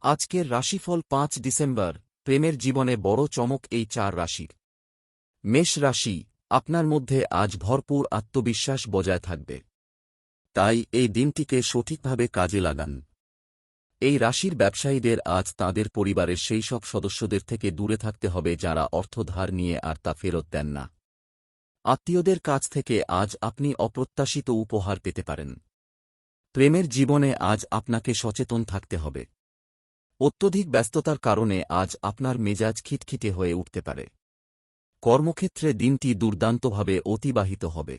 আজকের রাশিফল পাঁচ ডিসেম্বর, প্রেমের জীবনে বড় চমক এই চার রাশির। মেষ রাশি, আপনার মধ্যে আজ ভরপুর আত্মবিশ্বাস বজায় থাকবে। তাই এই দিনটিকে সঠিকভাবে কাজে লাগান। এই রাশির ব্যবসায়ীদের আজ তাদের পরিবারের সেই সব সদস্যদের থেকে দূরে থাকতে হবে যারা অর্থ ধার নিয়ে আর তা ফেরত দেন না। আত্মীয়দের কাছ থেকে আজ আপনি অপ্রত্যাশিত উপহার পেতে পারেন। প্রেমের জীবনে আজ আপনাকে সচেতন থাকতে হবে। অত্যধিক ব্যস্ততার কারণে আজ আপনার মেজাজ খিটখিটে হয়ে উঠতে পারে। কর্মক্ষেত্রে দিনটি দুর্দান্তভাবে অতিবাহিত হবে।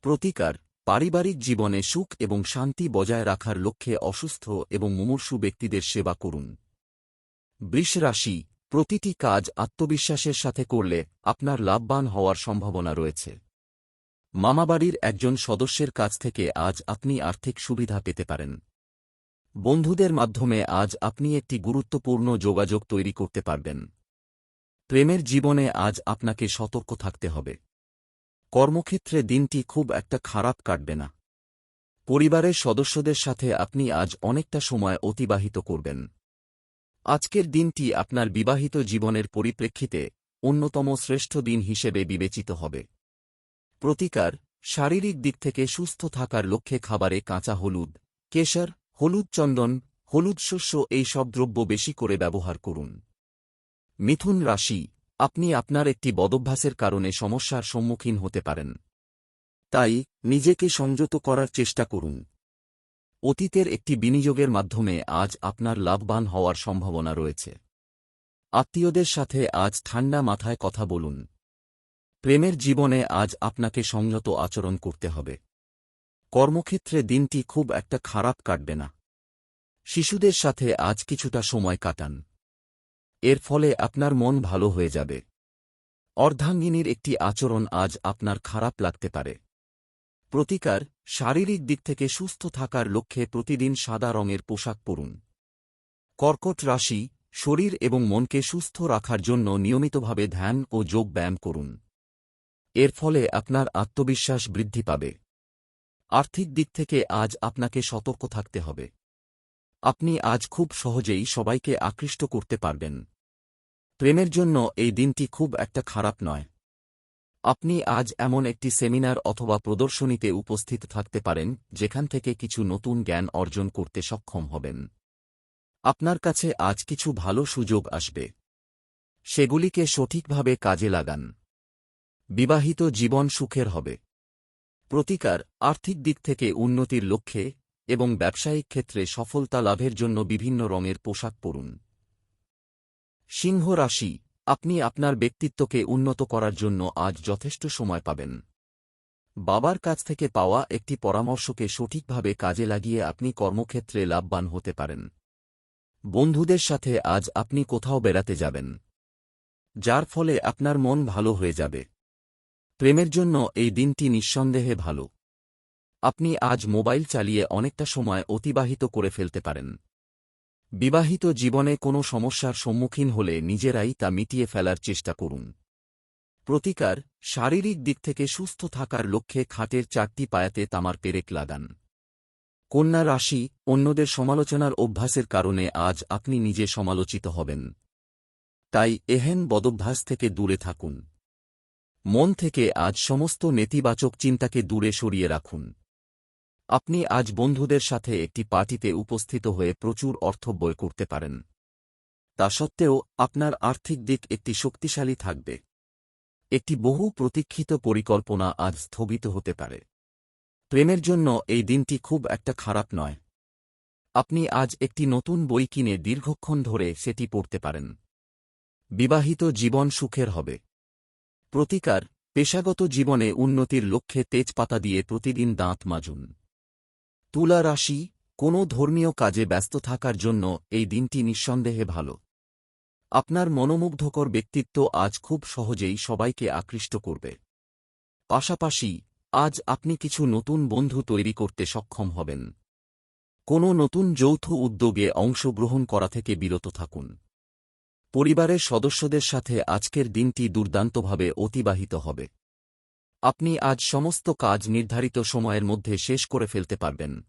প্রতিকার, পারিবারিক জীবনে সুখ এবং শান্তি বজায় রাখার লক্ষ্যে অসুস্থ এবং মুমূর্ষু ব্যক্তিদের সেবা করুন। বৃষ রাশি, প্রতিটি কাজ আত্মবিশ্বাসের সাথে করলে আপনার লাভবান হওয়ার সম্ভাবনা রয়েছে। মামাবাড়ির একজন সদস্যের কাছ থেকে আজ আপনি আর্থিক সুবিধা পেতে পারেন। বন্ধুদের মাধ্যমে আজ আপনি একটি গুরুত্বপূর্ণ যোগাযোগ তৈরি করতে পারবেন। প্রেমের জীবনে আজ আপনাকে সতর্ক থাকতে হবে। কর্মক্ষেত্রে দিনটি খুব একটা খারাপ কাটবে না। পরিবারের সদস্যদের সাথে আপনি আজ অনেকটা সময় অতিবাহিত করবেন। আজকের দিনটি আপনার বিবাহিত জীবনের পরিপ্রেক্ষিতে অন্যতম শ্রেষ্ঠ দিন হিসেবে বিবেচিত হবে। প্রতিকার, শারীরিক দিক থেকে সুস্থ থাকার লক্ষ্যে খাবারে কাঁচা হলুদ, কেশর হলুদ চন্দন, হলুদ শস্য এই সব দ্রব্য বেশি করে ব্যবহার করুন। মিথুন রাশি, আপনি আপনার একটি বদভ্যাসের কারণে সমস্যার সম্মুখীন হতে পারেন। তাই, নিজেকে সংযত করার চেষ্টা করুন। অতীতের একটি বিনিয়োগের মাধ্যমে আজ আপনার লাভবান হওয়ার সম্ভাবনা রয়েছে। আত্মীয়দের সাথে আজ ঠান্ডা মাথায় কথা বলুন। প্রেমের জীবনে আজ আপনাকে সংযত আচরণ করতে হবে। কর্মক্ষেত্রে দিনটি খুব একটা খারাপ কাটবে না। শিশুদের সাথে আজ কিছুটা সময় কাটান। এর ফলে আপনার মন ভালো হয়ে যাবে। অর্ধাঙ্গিনীর একটি আচরণ আজ আপনার খারাপ লাগতে পারে। প্রতিকার, শারীরিক দিক থেকে সুস্থ থাকার লক্ষ্যে প্রতিদিন সাদা রঙের পোশাক পরুন। কর্কট রাশি, শরীর এবং মনকে সুস্থ রাখার জন্য নিয়মিতভাবে ধ্যান ও যোগ ব্যায়াম করুন। এর ফলে আপনার আত্মবিশ্বাস বৃদ্ধি পাবে। আর্থিক দিক থেকে আজ আপনাকে সতর্ক থাকতে হবে। আপনি আজ খুব সহজেই সবাইকে আকৃষ্ট করতে পারবেন। প্রেমের জন্য এই দিনটি খুব একটা খারাপ নয়। আপনি আজ এমন একটি সেমিনার অথবা প্রদর্শনীতে উপস্থিত থাকতে পারেন, যেখান থেকে কিছু নতুন জ্ঞান অর্জন করতে সক্ষম হবেন। আপনার কাছে আজ কিছু ভালো সুযোগ আসবে। সেগুলিকে সঠিকভাবে কাজে লাগান। বিবাহিত জীবন সুখের হবে। প্রতিকার আর্থিক দিক থেকে উন্নতির লক্ষ্যে এবং ব্যবসায়িক ক্ষেত্রে সফলতা লাভের জন্য বিভিন্ন রঙের পোশাক পরুন। সিংহ রাশি, আপনি আপনার ব্যক্তিত্বকে উন্নত করার জন্য আজ যথেষ্ট সময় পাবেন। বাবার কাছ থেকে পাওয়া একটি পরামর্শকে সঠিকভাবে কাজে লাগিয়ে আপনি কর্মক্ষেত্রে লাভবান হতে পারেন। বন্ধুদের সাথে আজ আপনি কোথাও বেড়াতে যাবেন, যার ফলে আপনার মন ভালো হয়ে যাবে। প্রেমের জন্য এই দিনটি নিঃসন্দেহে ভালো। আপনি আজ মোবাইল চালিয়ে অনেকটা সময় অতিবাহিত করে ফেলতে পারেন। বিবাহিত জীবনে কোনো সমস্যার সম্মুখীন হলে নিজেরাই তা মিটিয়ে ফেলার চেষ্টা করুন। প্রতিকার, শারীরিক দিক থেকে সুস্থ থাকার লক্ষ্যে খাটের চারটি পায়াতে তামার পেরেক লাগান। কন্যা রাশি, অন্যদের সমালোচনার অভ্যাসের কারণে আজ আপনি নিজে সমালোচিত হবেন। তাই এহেন বদভ্যাস থেকে দূরে থাকুন। মন থেকে আজ সমস্ত নেতিবাচক চিন্তাকে দূরে সরিয়ে রাখুন। আপনি আজ বন্ধুদের সাথে একটি পার্টিতে উপস্থিত হয়ে প্রচুর অর্থ বয় করতে পারেন। তা সত্ত্বেও আপনার আর্থিক দিক একটি শক্তিশালী থাকবে। একটি বহু প্রতীক্ষিত পরিকল্পনা আজ স্থগিত হতে পারে। প্রেমের জন্য এই দিনটি খুব একটা খারাপ নয়। আপনি আজ একটি নতুন বই কিনে দীর্ঘক্ষণ ধরে সেটি পড়তে পারেন। বিবাহিত জীবন সুখের হবে। প্রতিকার, পেশাগত জীবনে উন্নতির লক্ষ্যে তেজপাতা দিয়ে প্রতিদিন দাঁত মাজুন। তুলা রাশি, কোনো ধর্মীয় কাজে ব্যস্ত থাকার জন্য এই দিনটি নিঃসন্দেহে ভালো। আপনার মনোমুগ্ধকর ব্যক্তিত্ব আজ খুব সহজেই সবাইকে আকৃষ্ট করবে। পাশাপাশি, আজ আপনি কিছু নতুন বন্ধু তৈরি করতে সক্ষম হবেন। কোনো নতুন যৌথ উদ্যোগে অংশগ্রহণ করা থেকে বিরত থাকুন। পরিবারের সদস্যদের সাথে আজকের দিনটি দুর্দান্তভাবে অতিবাহিত হবে। আপনি আজ সমস্ত কাজ নির্ধারিত সময়ের মধ্যে শেষ করে ফেলতে পারবেন।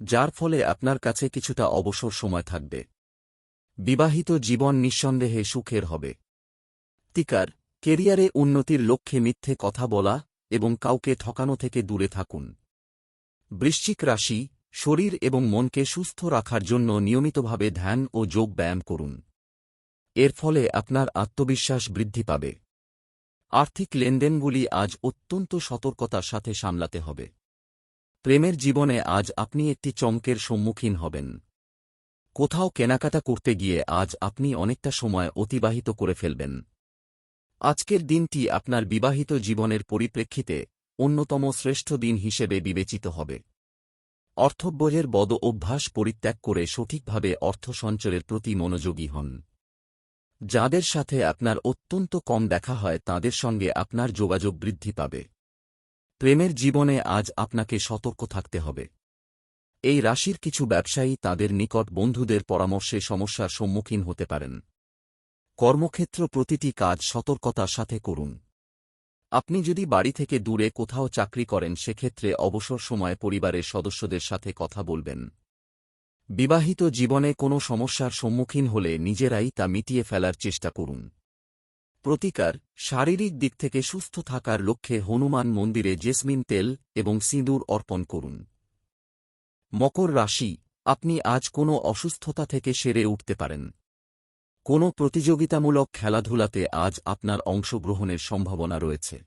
যার ফলে আপনার কাছে কিছুটা অবসর সময় থাকবে। বিবাহিত জীবন নিঃসন্দেহে সুখের হবে। তিকার কেরিয়ারে উন্নতির লক্ষ্যে মিথ্যে কথা বলা এবং কাউকে ঠকানো থেকে দূরে থাকুন। বৃশ্চিক রাশি, শরীর এবং মনকে সুস্থ রাখার জন্য নিয়মিতভাবে ধ্যান ও যোগ ব্যায়াম করুন। এর ফলে আপনার আত্মবিশ্বাস বৃদ্ধি পাবে। আর্থিক লেনদেনগুলি আজ অত্যন্ত সতর্কতার সাথে সামলাতে হবে। প্রেমের জীবনে আজ আপনি একটি চমকের সম্মুখীন হবেন। কোথাও কেনাকাটা করতে গিয়ে আজ আপনি অনেকটা সময় অতিবাহিত করে ফেলবেন। আজকের দিনটি আপনার বিবাহিত জীবনের পরিপ্রেক্ষিতে অন্যতম শ্রেষ্ঠ দিন হিসেবে বিবেচিত হবে। অর্থব্যয়ের বদ অভ্যাস পরিত্যাগ করে সঠিকভাবে অর্থ সঞ্চয়ের প্রতি মনোযোগী হন। যাদের সাথে আপনার অত্যন্ত কম দেখা হয়, তাদের সঙ্গে আপনার যোগাযোগ বৃদ্ধি পাবে। প্রেমের জীবনে আজ আপনাকে সতর্ক থাকতে হবে। এই রাশির কিছু ব্যবসায়ী তাদের নিকট বন্ধুদের পরামর্শে সমস্যার সম্মুখীন হতে পারেন। কর্মক্ষেত্র প্রতিটি কাজ সতর্কতার সাথে করুন। আপনি যদি বাড়ি থেকে দূরে কোথাও চাকরি করেন, সেক্ষেত্রে অবসর সময়ে পরিবারের সদস্যদের সাথে কথা বলবেন। বিবাহিত জীবনে কোনো সমস্যার সম্মুখীন হলে নিজেরাই তা মিটিয়ে ফেলার চেষ্টা করুন। প্রতিকার, শারীরিক দিক থেকে সুস্থ থাকার লক্ষ্যে হনুমান মন্দিরে জেসমিন তেল এবং সিঁদুর অর্পণ করুন। মকর রাশি, আপনি আজ কোনো অসুস্থতা থেকে সেরে উঠতে পারেন। কোনো প্রতিযোগিতামূলক খেলাধুলাতে আজ আপনার অংশগ্রহণের সম্ভাবনা রয়েছে।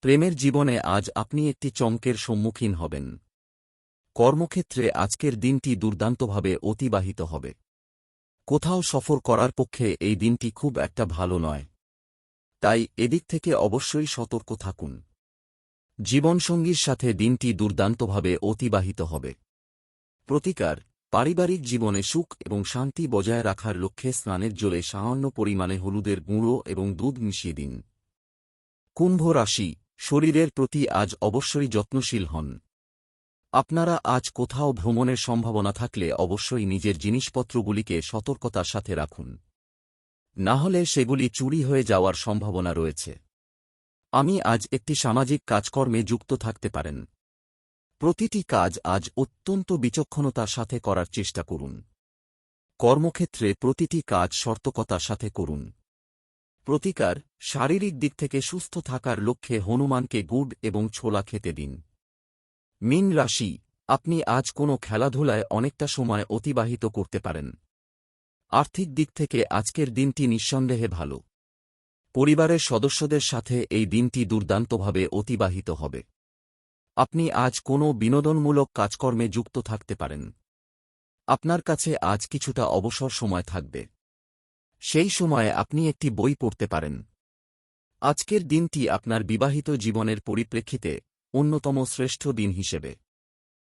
প্রেমের জীবনে আজ আপনি একটি চমকের সম্মুখীন হবেন। কর্মক্ষেত্রে আজকের দিনটি দুর্দান্তভাবে অতিবাহিত হবে। কোথাও সফর করার পক্ষে এই দিনটি খুব একটা ভালো নয়। তাই এদিক থেকে অবশ্যই সতর্ক থাকুন। জীবনসঙ্গীর সাথে দিনটি দুর্দান্তভাবে অতিবাহিত হবে। প্রতিকার, পারিবারিক জীবনে সুখ এবং শান্তি বজায় রাখার লক্ষ্যে স্নানের জলে সামান্য পরিমাণে হলুদের গুঁড়ো এবং দুধ মিশিয়ে দিন। কুম্ভ রাশি, শরীরের প্রতি আজ অবশ্যই যত্নশীল হন। আপনারা আজ কোথাও ভ্রমণের সম্ভাবনা থাকলে অবশ্যই নিজের জিনিসপত্রগুলিকে সতর্কতার সাথে রাখুন। না হলে সেগুলি চুরি হয়ে যাওয়ার সম্ভাবনা রয়েছে। আমি আজ একটি সামাজিক কাজকর্মে যুক্ত থাকতে পারেন। প্রতিটি কাজ আজ অত্যন্ত বিচক্ষণতার সাথে করার চেষ্টা করুন। কর্মক্ষেত্রে প্রতিটি কাজ সর্তকতার সাথে করুন। প্রতিকার, শারীরিক দিক থেকে সুস্থ থাকার লক্ষ্যে হনুমানকে গুড় এবং ছোলা খেতে দিন। মিন রাশি, আপনি আজ কোনো খেলাধুলায় অনেকটা সময় অতিবাহিত করতে পারেন। আর্থিক দিক থেকে আজকের দিনটি নিঃসন্দেহে ভালো। পরিবারের সদস্যদের সাথে এই দিনটি দুর্দান্তভাবে অতিবাহিত হবে। আপনি আজ কোনো বিনোদনমূলক কাজকর্মে যুক্ত থাকতে পারেন। আপনার কাছে আজ কিছুটা অবসর সময় থাকবে। সেই সময়ে আপনি একটি বই পড়তে পারেন। আজকের দিনটি আপনার বিবাহিত জীবনের পরিপ্রেক্ষিতে অন্যতম শ্রেষ্ঠ দিন হিসেবে।